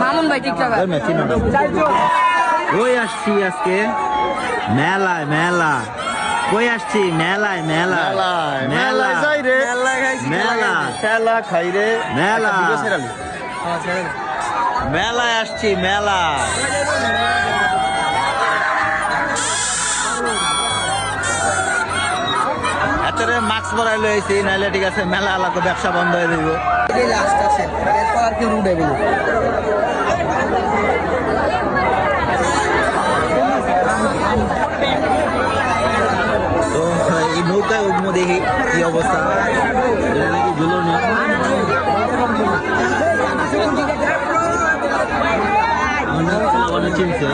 মামুন ভাই টিকটকার ওই আসছি আজকে? মেলায় মেলা কই আসছি? মেলায় মেলায়। মেলায় যাই রে। মেলা খেলা খাই রে। মেলা মেলায় আসছি মেলা এতরে মাস্ক পরাই লইছি নাইলে ঠিক আছে মেলা এলাকা ব্যবসা বন্ধ হয়ে দিব তো এই নৌকায় উঠবো দেখি কি অবস্থা। এটা নাকি ঝুলনি চিনছে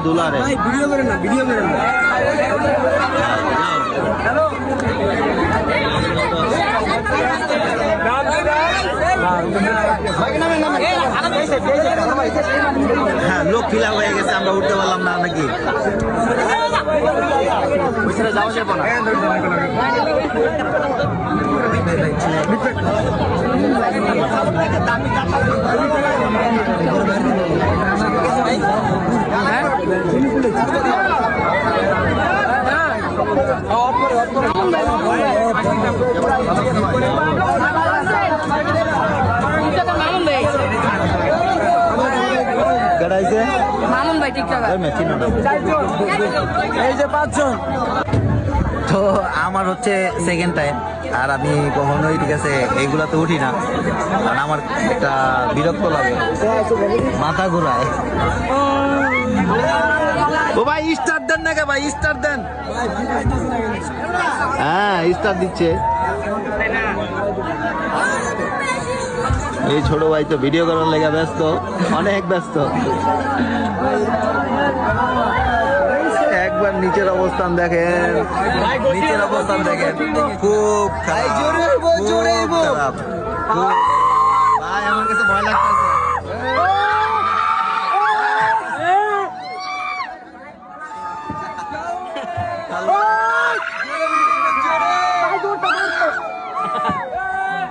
দুলারে। ভিডিও করেন না ভিডিও করেন না। হ্যাঁ লোক ফিলা হয়ে গেছে আমরা উঠতে পারলাম না নাকি? যাওয়া যাবে না মামুন ভাই কেডাইছে মামুন ভাই টিকটকার ওই মেচিন এই যে পাঁচজন তো আমার হচ্ছে সেকেন্ড টাইম আর আমি কখনোই ঠিক আছে এইগুলাতে উঠি না। কারণ আমার একটা বিরক্ত লাগে। মাথা ঘুরায়। ও ভাই স্টার দেন না কে ভাই? স্টার দেন। হ্যাঁ স্টার দিচ্ছে। এই ছোট ভাই তো ভিডিও করার লেগে ব্যস্ত অনেক ব্যস্ত। একবার নিচের অবস্থান দেখেন নিচের অবস্থান দেখেন। খুব খারাপ খুব খারাপ। ভাই আমার কাছে ভয় লাগতেছে।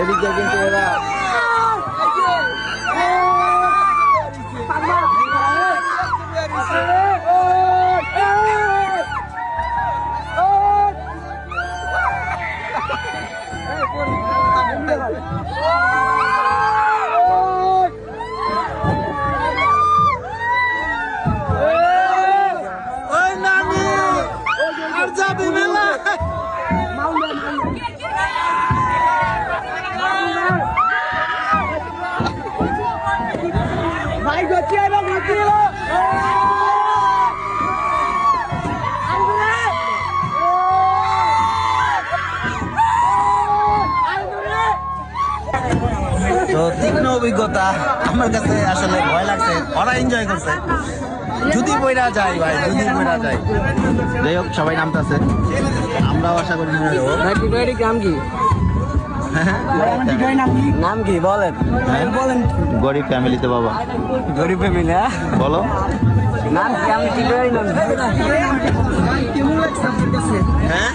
এদিকে কিন্তু ওরা ওই অভিজ্ঞতা আমার কাছে আসলে ভয় লাগছে, ওরা এনজয় করছে। যদি বইরা যায় ভাই, যদি বইরা যায়। যাই হোক, সবাই নামতেছে। আমরাও আশা করি নাম কি? নাম কি? বলেন। হ্যাঁ? বলেন। গরিব ফ্যামিলিতে বাবা। গরিব ফ্যামিলি হ্যাঁ বলো। নাম কি? আমি হ্যাঁ?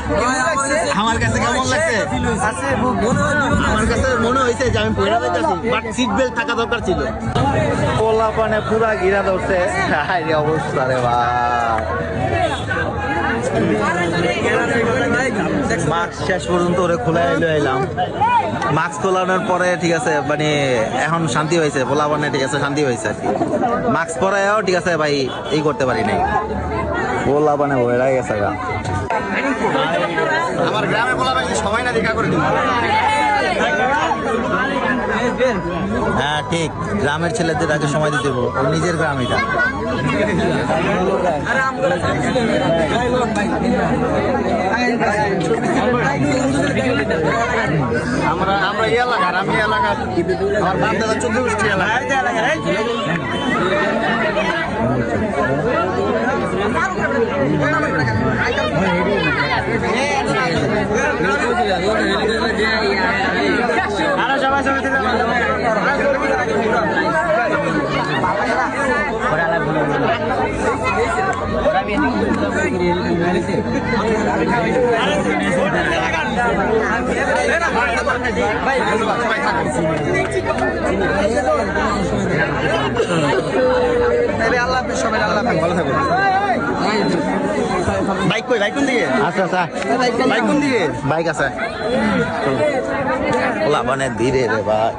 আমার কাছে কেমন লাগছে? আমার কাছে মনে হয়েছে যে আমি পয়রা যাইতেছি বাট সিট বেল্ট থাকা দরকার ছিল। পোলা পানে পুরা ঘিরা ধরছে। অবস্থা রে ভাই। মাস্ক শেষ পর্যন্ত ওরে খোলা এলো এলাম মাস্ক খোলানোর পরে ঠিক আছে মানে এখন শান্তি হয়েছে পোলা পানে ঠিক আছে, শান্তি হয়েছে আর কি। মাস্ক পরায়ও ঠিক আছে ভাই, এই করতে পারি নাই। পোলা পানে ভয় গেছে গা। আমার গ্রামে বলা সবাই না দেখা করে দিন। হ্যাঁ ঠিক। গ্রামের ছেলেদের আগে সময় দিতে হবে ওর নিজের গ্রাম এটা। আমরা আমরা এলাকার আমি এলাকার আমার বাপ দাদা চোদ্দ গোষ্ঠী এলাকা আল্লাহ আল্লাহ ভালো বাইক কই বাইক কোন দিকে আচ্ছা আচ্ছা বাইক কোন দিকে বাইক আছে পোলাপানের ধীরে রে ভাই